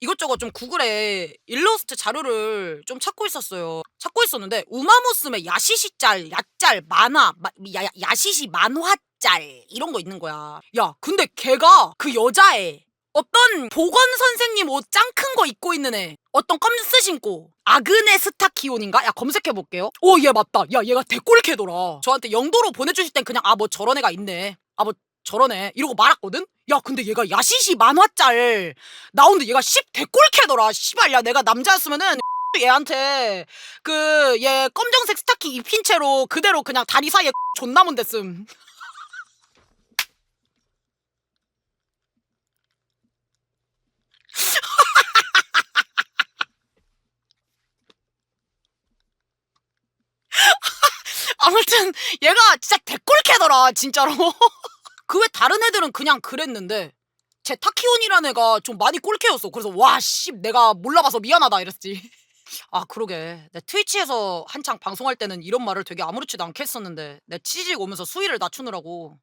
이것저것 좀 구글에 일러스트 자료를 좀 찾고 있었어요. 찾고 있었는데 우마무스메 야시시 짤, 야짤, 만화, 야- 야시시 만화 짤 이런 거 있는 거야. 야, 근데 걔가 그 여자애 어떤 보건 선생님 옷 짱 큰 거 입고 있는 애. 어떤 껌스 신고 아그네 스타키온인가? 야 검색해 볼게요. 오 얘 맞다. 야 얘가 대꼴캐더라. 저한테 영도로 보내주실 땐 그냥 아 뭐 저런 애가 있네. 아 뭐 애 이러고 말았거든. 야 근데 얘가 야시시 만화짤 나오는데 얘가 씹 대꼴캐더라. 씨발 야 내가 남자였으면은 얘한테 그 얘 검정색 스타킹 입힌 채로 그대로 그냥 다리 사이에 존나 문댔음. 아무튼 얘가 진짜 대꼴캐더라 진짜로. 그 외 다른 애들은 그냥 그랬는데 제 타키온이라는 애가 좀 많이 꼴캐였어. 그래서 와 씨 내가 몰라봐서 미안하다 이랬지. 아 그러게 내 트위치에서 한창 방송할 때는 이런 말을 되게 아무렇지도 않게 했었는데 내 취직 오면서 수위를 낮추느라고